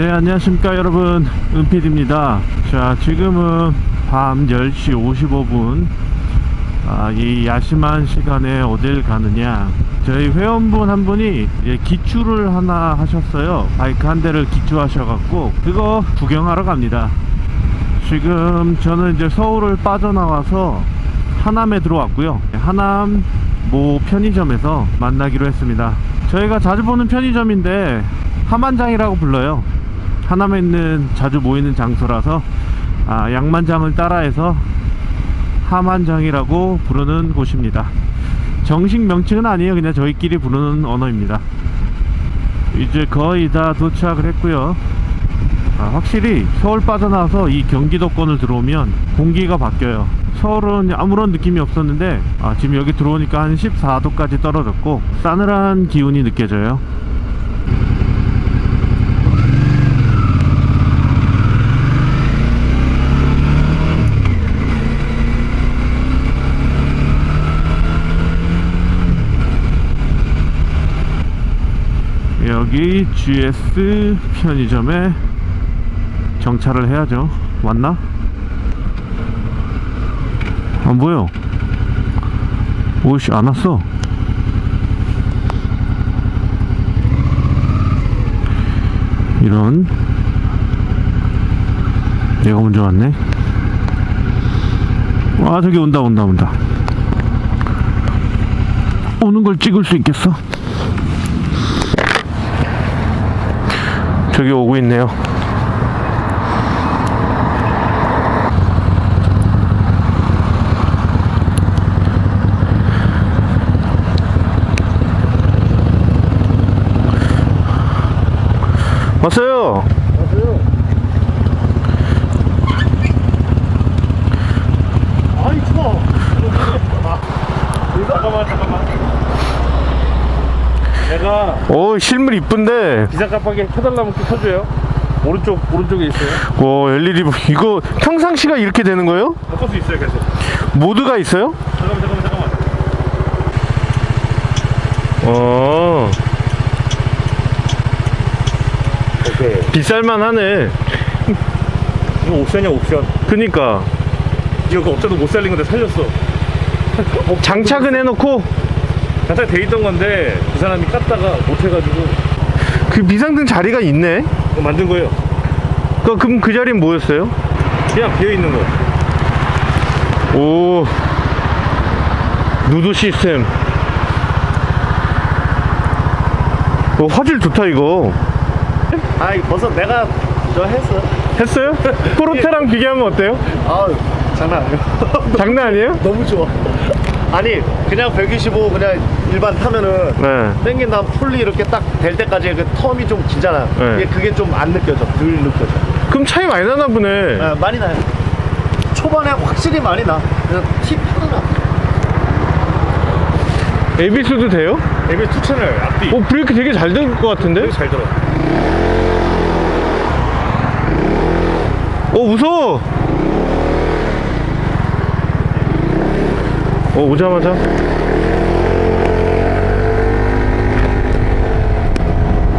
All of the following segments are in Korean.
네 안녕하십니까 여러분. 은필입니다. 자 지금은 밤 10시 55분. 아, 이 야심한 시간에 어딜 가느냐. 저희 회원분 한 분이 기추를 하나 하셨어요. 바이크 한 대를 기추하셔 갖고 그거 구경하러 갑니다. 지금 저는 이제 서울을 빠져나와서 하남에 들어왔고요. 하남 모 편의점에서 만나기로 했습니다. 저희가 자주 보는 편의점인데 하만장이라고 불러요 하남에 있는 자주 모이는 장소라서 아, 양만장을 따라해서 하만장이라고 부르는 곳입니다. 정식 명칭은 아니에요. 그냥 저희끼리 부르는 언어입니다. 이제 거의 다 도착을 했고요. 아, 확실히 서울 빠져나와서 이 경기도권을 들어오면 공기가 바뀌어요. 서울은 아무런 느낌이 없었는데 아, 지금 여기 들어오니까 한 14도까지 떨어졌고 싸늘한 기운이 느껴져요 여기 GS 편의점에 정차를 해야죠. 왔나? 안 보여. 오씨, 안 왔어. 이런. 얘가 먼저 왔네. 아, 저기 온다, 온다, 온다. 오는 걸 찍을 수 있겠어? 저기 오고 있네요. 왔어요. 아이 추워. 잠깐만 잠깐만. 내가 오 실물 이쁜데. 기상 깜빡이 켜달라면 또 켜줘요. 오른쪽 오른쪽에 있어요. 오 LED 뭐- 이거 평상시가 이렇게 되는 거예요? 바꿀 수 있어요 계속. 모드가 있어요? 잠깐만 잠깐만 잠깐만. 어 오케이. 비쌀만 하네. 이거 옵션이야 옵션. 그니까 이거 업자도 못 살린 건데 살렸어. 장착은 해놓고 장착 돼 있던 건데 그 사람이 깠다가 못 해가지고 그 비상등 자리가 있네. 이거 만든 거예요. 그 그럼 그 자리는 뭐였어요? 그냥 비어 있는 거. 오 누드 시스템. 오 화질 좋다 이거. 아 이거 벌써 내가 저 했어. 했어요? 프로테랑 비교하면 어때요? 아 장난 아니야. 장난 아니에요? 너무 좋아. 아니 그냥 125 그냥 일반 타면은 네. 땡긴 다음 풀리 이렇게 딱 될 때까지 그 텀이 좀 길잖아. 네. 그게, 그게 좀 안 느껴져. 덜 느껴져. 그럼 차이 많이 나나 보네. 네, 많이 나요. 초반에 확실히 많이 나. 그냥 티 파르나. ABS도 돼요? 에비 투 채널 앞뒤. 오 브레이크 되게 잘 될 것 같은데? 되게 잘 들어. 어 무서워. 어 오자마자.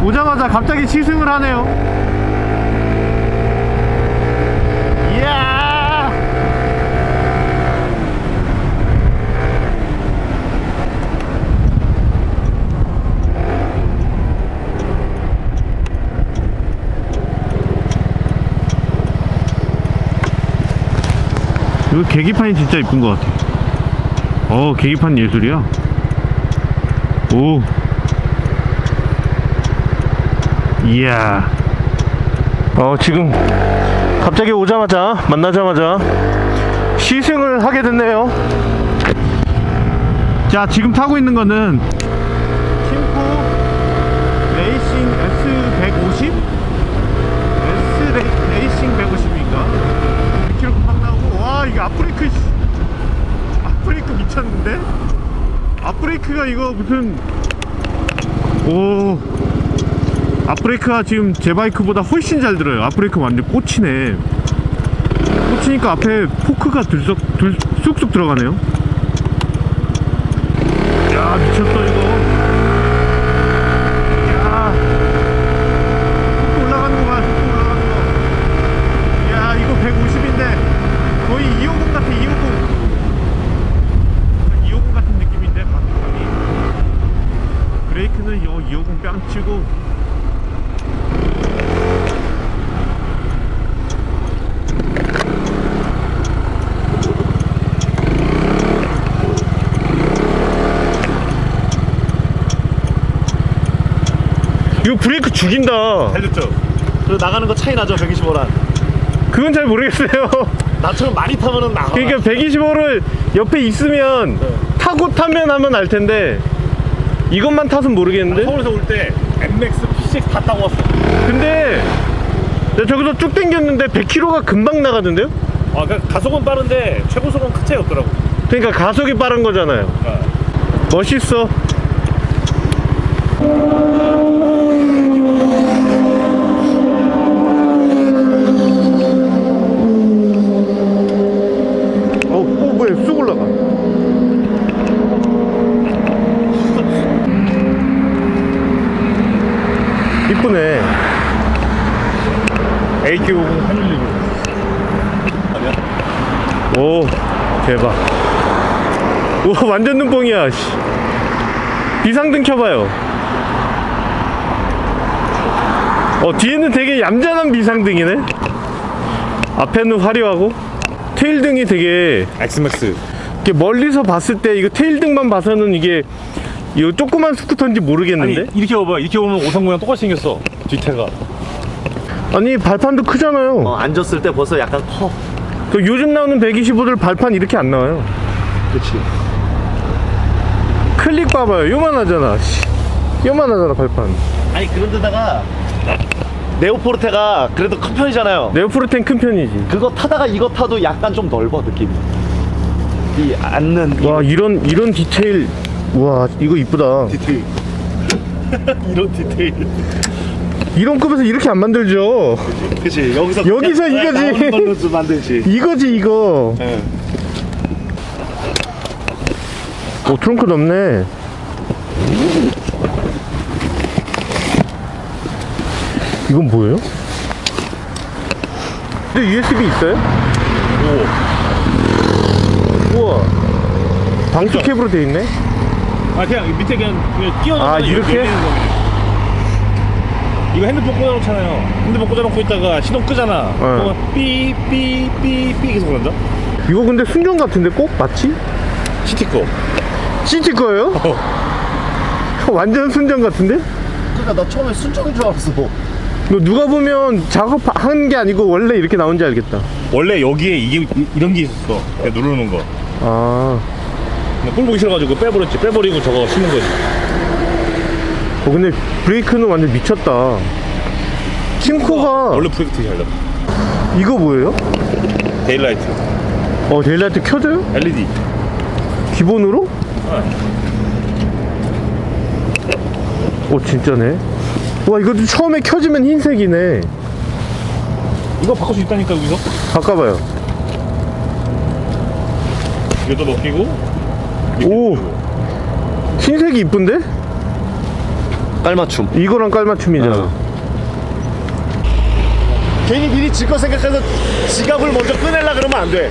오자마자 갑자기 시승을 하네요. 이야. 이거 계기판이 진짜 이쁜 것 같아. 어, 계기판 예술이야. 오. 이야. 어, 지금 갑자기 오자마자, 만나자마자 시승을 하게 됐네요. 자, 지금 타고 있는 거는 팀코 레이싱 S150? S 레, 레이싱 150인가? 100km 팍 나오고 와 이거 앞브레이크 씨. 앞브레이크 미쳤는데? 앞브레이크가 이거 무슨 오. 앞브레이크가 지금 제 바이크보다 훨씬 잘 들어요. 앞브레이크 완전 꽂히네. 꽂히니까 앞에 포크가 들썩 들, 쑥쑥 들어가네요. 야 미쳤어 이거 야 올라가는 거만 죽인다. 달렸죠? 그 나가는 거 차이 나죠 125랑 그건 잘 모르겠어요. 나처럼 많이 타면은 나가 그러니까 125를 옆에 있으면 타고 타면 하면 알 텐데 이것만 타선 모르겠는데. 서울에서 올 때 MX P6 다 타고 왔어. 근데 내가 저기서 쭉 당겼는데 100km가 금방 나가던데요? 아, 그러니까 가속은 빠른데 최고속은 큰 차이 없더라고. 그러니까 가속이 빠른 거잖아요. 아. 멋있어. 어, 이쁘네. AQ50 하늘리고. 오, 대박. 우와, 완전 눈뽕이야, 씨. 비상등 켜봐요. 어, 뒤에는 되게 얌전한 비상등이네. 앞에는 화려하고, 테일등이 되게, 엑스맥스. 멀리서 봤을 때, 이거 테일등만 봐서는 이게, 이거 조그만 스쿠터인지 아니, 모르겠는데? 이렇게 봐봐. 이렇게 보면 오성구랑 똑같이 생겼어. 뒤태가. 아니, 발판도 크잖아요. 어, 앉았을 때 벌써 약간 커 그 요즘 나오는 125들 발판 이렇게 안 나와요. 그치 클릭 봐봐요. 요만하잖아. 씨. 요만하잖아, 발판. 아니 그런데다가 네오포르테가 그래도 큰 편이잖아요 네오프로텐 큰 편이지. 그거 타다가 이거 타도 약간 좀 넓어 느낌이 이 앉는 이 와 이런 이런 디테일 와 이거 이쁘다. 디테일. 이런 디테일. 이런 급에서 이렇게 안 만들죠? 그치 여기서 여기서 이거지. 걸로 좀 만들지. 이거지 이거. 예. 오 트렁크 넓네. 이건 뭐예요? 근데 USB 있어요? 우와. 방수 캡으로 돼 있네 아, 그냥 밑에 그냥, 그냥 끼워놓고. 아, 이렇게? 이거 핸드폰 꽂아놓잖아요. 핸드폰 꽂아놓고 있다가 시동 끄잖아. 네. 그러면 삐삐삐삐 계속 그런다? 이거 근데 순정 같은데 꼭 맞지? 시티커. CT 거예요? 완전 순정 같은데? 그러니까 나 처음에 순정인 줄 알았어 이거 누가 보면 작업한 게 아니고 원래 이렇게 나온 지 알겠다. 원래 여기에 이게 이- 이런 게 있었어. 그냥 누르는 거. 아, 근데 꼴 보기 싫어가지고 빼버렸지. 빼버리고 저거 심은 거지. 어, 근데 브레이크는 완전 미쳤다. 팀코가 원래 브레이크 되게 잘 잡아. 이거 뭐예요? 데일라이트. 어, 데일라이트 켜져요? LED. 기본으로? 어, 진짜네. 와, 이것도 처음에 켜지면 흰색이네. 이거 바꿀 수 있다니까 여기서. 바꿔봐요. 이것도 넣기고. 오, 흰색이 이쁜데? 깔맞춤 이거랑 깔맞춤이잖아. 어. 괜히 미리 질 거 생각해서 지갑을 먼저 꺼내려 그러면 안돼